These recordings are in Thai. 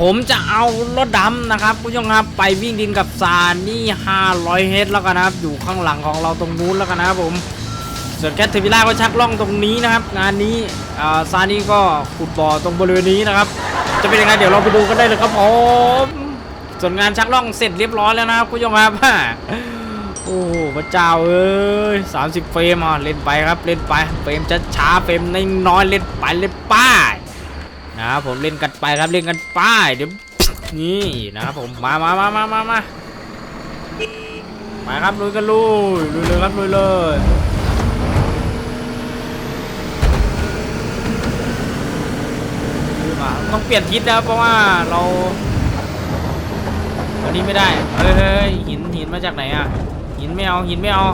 ผมจะเอารถดำนะครับผู้ชมครับไปวิ่งดินกับซานี่ 500 เฮดแล้วกันนะครับ อยู่ข้างหลังของเราตรงนู้นแล้วกันนะครับผม ส่วนแคทเทอร์วิล่าก็ชักล่องตรงนี้นะครับ งานนี้ซานี่ก็ขุดบ่อตรงบริเวณนี้นะครับ จะเป็นยังไงเดี๋ยวเราไปดูกันได้เลยครับผมส่วนงานชักล่องเสร็จเรียบร้อยแล้วนะครับผู้ชมครับโอ้พระเจ้าเอ้ย30เฟรมอะเล่นไปครับเล่นไปเฟรมจะช้าๆเฟรมน้อยๆเล่นไปเล่นไป้าย นะครับผมเล่นกันไปครับเล่นกันไป้ายเดี๋ยวนี่นะครับผมมามามามามามาไปครับลุยกันลุยลุยเลยครับลุยเลยต้องเปลี่ยนทิศนะเพราะว่าเราวันนี้ไม่ได้เฮ้ยเฮ้ยหินหินมาจากไหนอะหินไม่เอาหินไม่เอา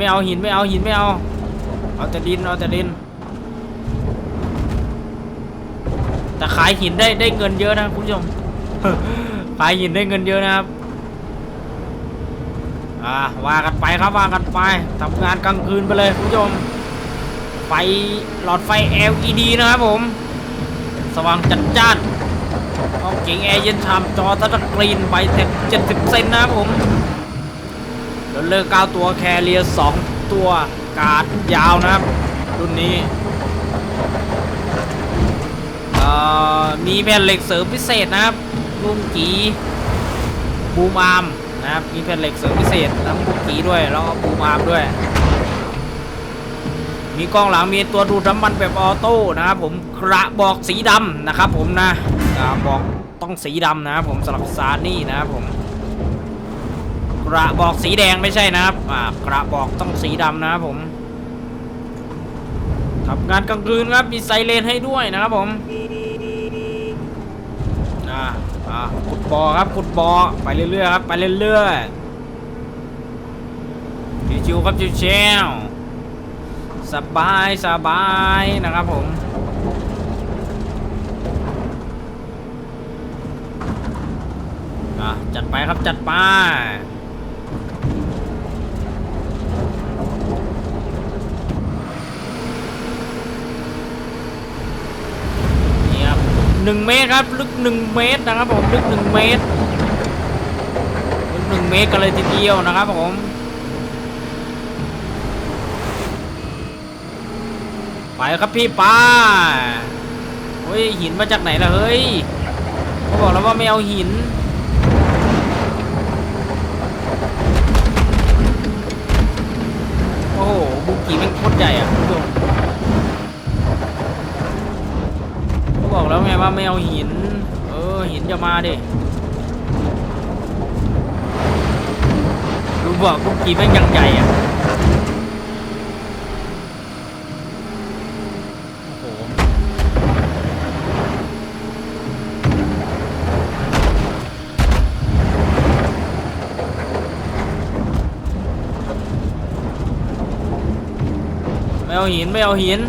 ไม่เอาหินไม่เอาหินไม่เอา เอาแต่ดินเอาแต่ดิน แต่ขายหินได้ได้เงินเยอะนะคุณผู้ชม ขายหินได้เงินเยอะนะครับ อ่าว่ากันไปครับว่ากันไปทำงานกลางคืนไปเลยคุณผู้ชม ไฟหลอดไฟ LED นะครับผม สว่างจัดจ้านห้องเก๋งแอร์เย็นชามจอทัชสกรีนใบเต็ม70เซนนะครับผม แล้วเลิกเก้าตัวแคเรียสองตัวกาดยาวนะครับ รุ่นนี้มีแผ่นเหล็กเสริมพิเศษนะครับลุงกีบูมอาร์มนะครับมีแผ่นเหล็กเสริมพิเศษทั้งบุกกีด้วยแล้วก็บูมอาร์มด้วย มีกล้องหลังมีตัวดูดน้ำมันแบบออโต้นะครับผมกระบอกสีดำนะครับผมนะกระบอกต้องสีดำนะครับผมสำหรับซานี่นะครับผม กระบอกสีแดงไม่ใช่นะครับอ่ากระบอกต้องสีดำนะครับผมทำงานกลางคืนครับมีไซเรนให้ด้วยนะครับผมอ่าอ่าขุดบอครับขุดบอไปเรื่อยๆครับไปเรื่อยๆชิวๆครับชิวๆสบายสบายนะครับผมจัดไปครับจัดไป 1 เมตรครับ ลึก 1 เมตรนะครับผมลึก 1 เมตรลึก 1 เมตรกันเลยทีเดียวนะครับผมไปครับพี่ป้าเฮ้ยหินมาจากไหนล่ะเฮ้ยเขาบอกแล้วว่าไม่เอาหินโอ้โหบุกี้มันโคตรใหญ่อะคุณผู้ชม บอกแล้วไงว่าไม่เอาหิน เออหินจะมาดิรู้บอกบุกีมันยังใหญ่อะไม่เอาหินไม่เอาหิน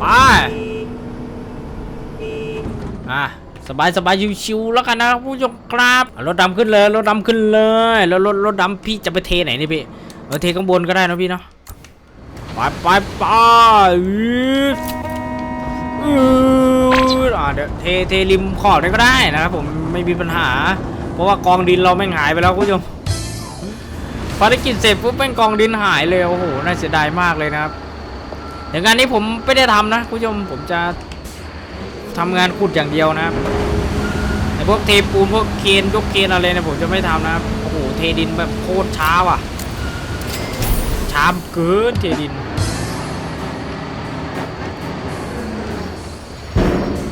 ไป อะ สบายสบายชิวๆแล้วกันนะครับผู้ชมครับรถดำขึ้นเลยรถดำขึ้นเลย แล้วรถรถดำพี่จะไปเทไหนนี่พี่เออเทข้างบนก็ได้นะพี่เนาะไปไปไปอือืดอ่าเดี๋ยวเทเทริมขอบได้ก็ได้นะครับผมไม่มีปัญหา เพราะว่ากองดินเราแม่งหายไปแล้วคุณผู้ชมภารกิจเสร็จปุ๊บแม่งกองดินหายเลยโอ้โหน่าเสียดายมากเลยนะครับเดี๋ยวงานนี้ผมไม่ได้ทำนะคุณผู้ชมผมจะ ทำงานขุดอย่างเดียวนะครับไอพวกเทปูนพวกเคนยกเคนอะไรเนี่ยผมจะไม่ทำนะครับโอ้โหเทดินแบบโคตรช้าว่ะ ช้าเกินเทดิน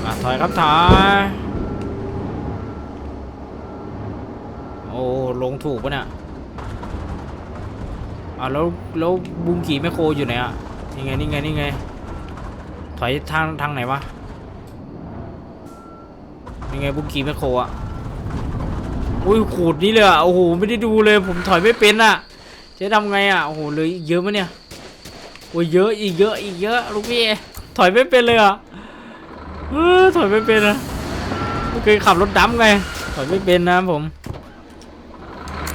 อะถอยครับถอยโอ้ลงถูกปะเนี่ยอะแล้วแล้วบุงกี่แมคโครอยู่ไหนอะนี่ไงนี่ไงนี่ไงถอยทางทางไหนวะ นี่ไงบุกี่แมคโครอะอุ้ยขูดนี่เลยอะโอ้โหไม่ได้ดูเลย ผมถอยไม่เป็นอะจะทำไงอะโอ้โหเลยอีกเยอะไหมเนี่ยโอ้ยเยอะอีกเยอะอีกเยอะลูกพี่ถอยไม่เป็นเลยอะเออถอยไม่เป็นอะไม่เคยขับรถดำไงถอยไม่เป็นนะครับผม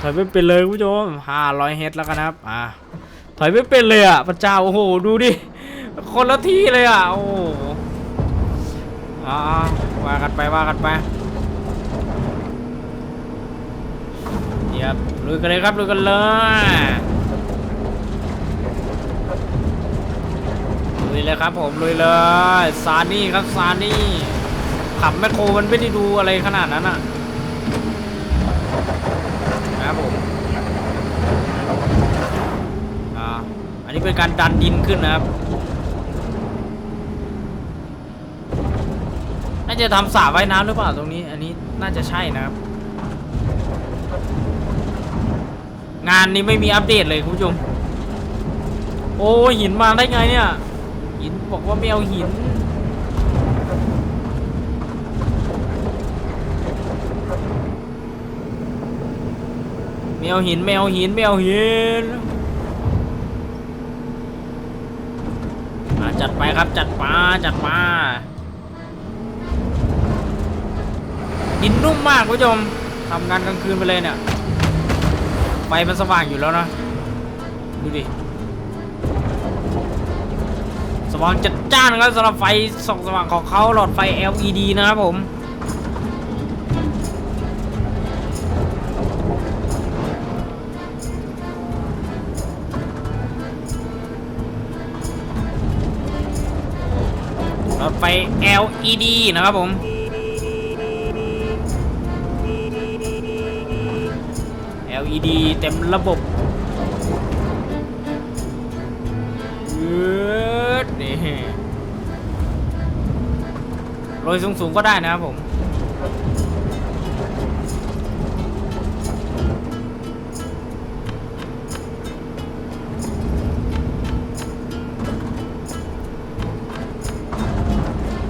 ถอยไม่เป็นเลยคุณผู้ชมห้าร้อยเฮดแล้วกันนะครับ อ่า ถอยไม่เป็นเลยอะ พระเจ้า โอ้โห ดูดิ คนละที่เลยอะ โอ้อ่า ว่ากันไปว่ากันไปเดี๋ยวลุยกันเลยครับลุยกันเลยลุยเลยครับผมลุยเลยซานี่ครับซานี่ขับแมคโครมันไม่ได้ดูอะไรขนาดนั้นอะนะครับผมอ่าอันนี้เป็นการดันดินขึ้นนะครับ น่าจะทำสระว่ายน้ำหรือเปล่าตรงนี้ อันนี้น่าจะใช่นะครับ งานนี้ไม่มีอัปเดตเลยคุณผู้ชม โอ้หินมาได้ไงเนี่ย หินบอกว่าไม่เอาหินไม่เอาหินไม่เอาหินไม่เอาหินจัดไปครับจัดมาจัดมา ดินนุ่มมากคุณผู้ชมทำงานกลางคืนไปเลยเนี่ยไฟมันสว่างอยู่แล้วนะดูดิสว่างจัดจ้านครับสำหรับไฟส่องสว่างของเขาหลอดไฟ LED นะครับผมหลอดไฟ LED นะครับผม LED เต็มระบบยืดนี่โรยสูงๆก็ได้นะครับผม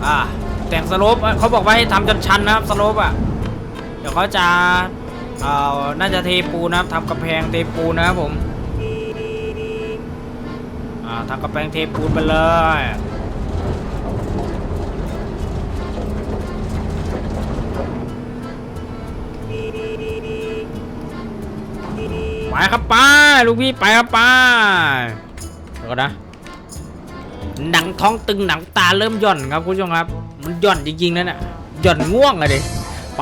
อ่าแต่งสโลปเขาบอกว่าให้ทำจนชันนะครับสโลปอะ เดี๋ยวเขาจะ เอ่อน่าจะเทปูนะครับทำกำแพงเทปูนะครับผมอ่าทำกำแพงเทปูนไปเลยไปครับป้าลูกพี่ไปครับป้าเดี๋ยวก่อนนะหนังท้องตึงหนังตาเริ่มหย่อนครับคุณผู้ชมครับ มันหย่อนจริงๆนั่นน่ะหย่อนง่วงอะดิไป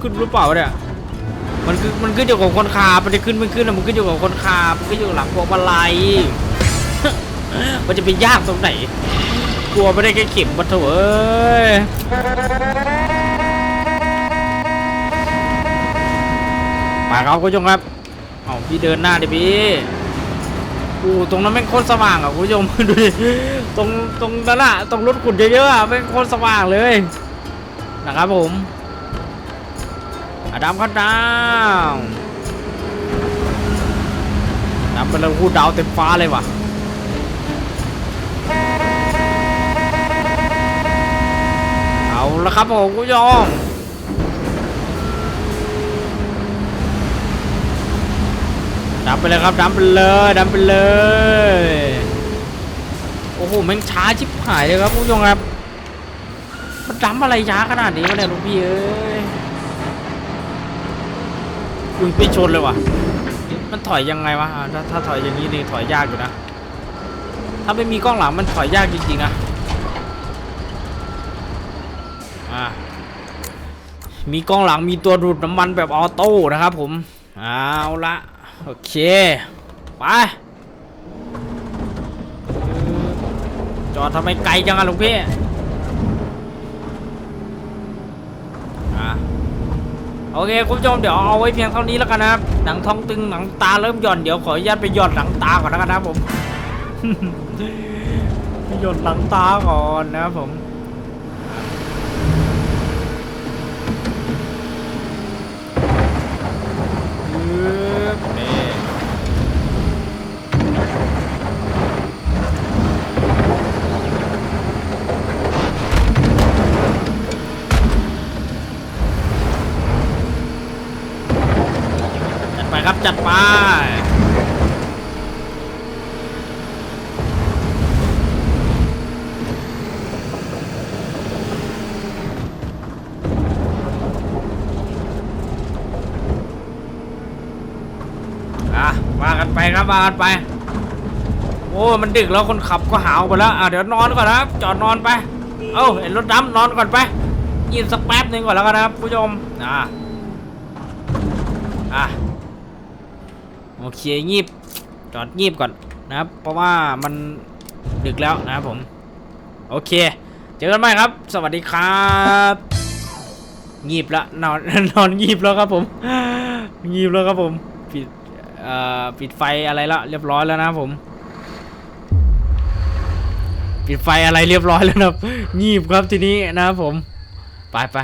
ขึ้นหรือเปล่าเนี่ย มันคือมันขึ้นอยู่กับคนขับมันจะขึ้นไม่ขึ้นอะมันขึ้นอยู่กับคนขับมันขึ้นอยู่หลังพวงมาลัยมันจะไปยากตรงไหน กลัวไม่ได้แค่เข็มมาเถอะเอ้ยไปครับคุณผู้ชมครับ เอาพี่เดินหน้าดิพี่ อู้ตรงนั้นแม่งโคตรสว่างอะคุณผู้ชมดูดิตรงตรงนั้นอะตรงรถขุดเยอะๆอะแม่งโคตรสว่างเลยนะครับผมอดำเข้าดาวดำเป็นระพูดดาวเต็มฟ้าเลยว่ะเอาละครับผมคุณผู้ชม ดับไปเลยครับดับไปเลยดับไปเลย โอ้โหแม่งช้าชิบหายเลยครับผู้ชมครับ มันดับอะไรช้าขนาดนี้วะเนี่ยลูกพี่เอ้ยอุ้ยไปชนเลยว่ะ มันถอยยังไงวะถ้าถ้าถอยอย่างนี้นี่ถอยยากอยู่นะ ถ้าไม่มีกล้องหลังมันถอยยากจริงๆนะมีกล้องหลังมีตัวดูดน้ำมันแบบออโต้นะครับผม เอาละโอเค ไป จอดทำไมไกลจังอะลวงพี่โอเคคุณผู้ชมเดี๋ยวเอาไว้เพียงเท่านี้แล้วกันนะครับ หนังท้องตึงหนังตาเริ่มหย่อนเดี๋ยวขออนุญาตไปหย่อนหนังตาก่อนแล้วกันนะครับผมหย่อนหนังตาก่อนนะครับผม ปึ๊ บนี่จัดไปครับ จัดไป ว่ากันไปครับว่ากันไป โอ้มันดึกแล้วคนขับก็หาวไปแล้วอะเดี๋ยวนอนก่อนนะครับจอดนอนไป เอ้าเห็นรถดำนอนก่อนไปยินสักแป๊บหนึ่งก่อนแล้วกันนะครับผู้ชมอ่าอะโอเคงีบจอดงีบก่อนนะครับ เพราะว่ามันดึกแล้วนะครับผม โอเค เจอกันใหม่ครับ สวัสดีครับงีบแล้วนอนนอนงีบแล้วครับผม งีบแล้วครับผมปิด ปิดไฟอะไรละเรียบร้อยแล้วนะผม ปิดไฟอะไรเรียบร้อยแล้วนะงีบครับทีนี้นะผม ไปไป